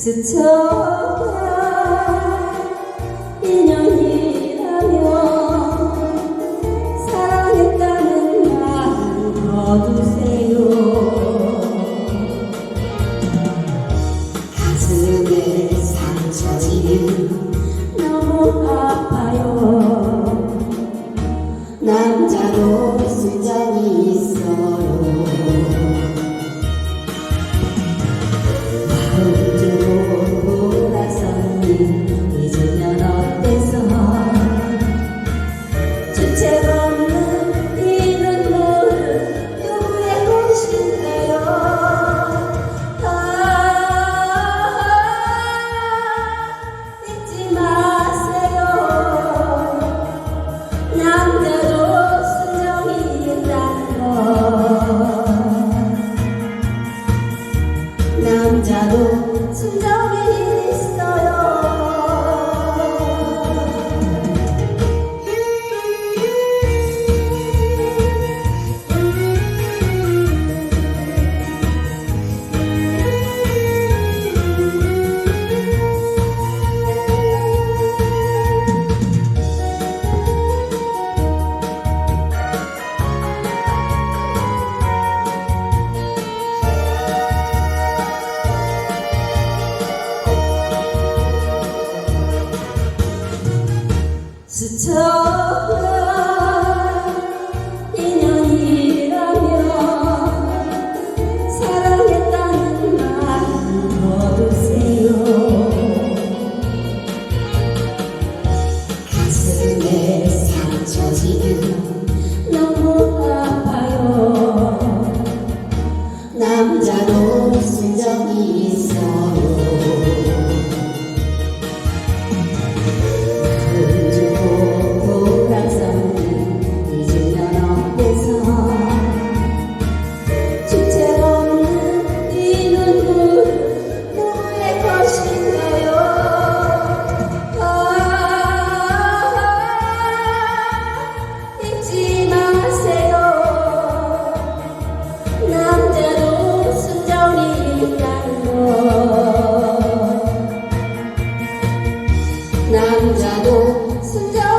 스쳐가 인연이라면 사랑했다는 말 거두세요. 가슴에 상처 지은 Angel to tell 남자도 순정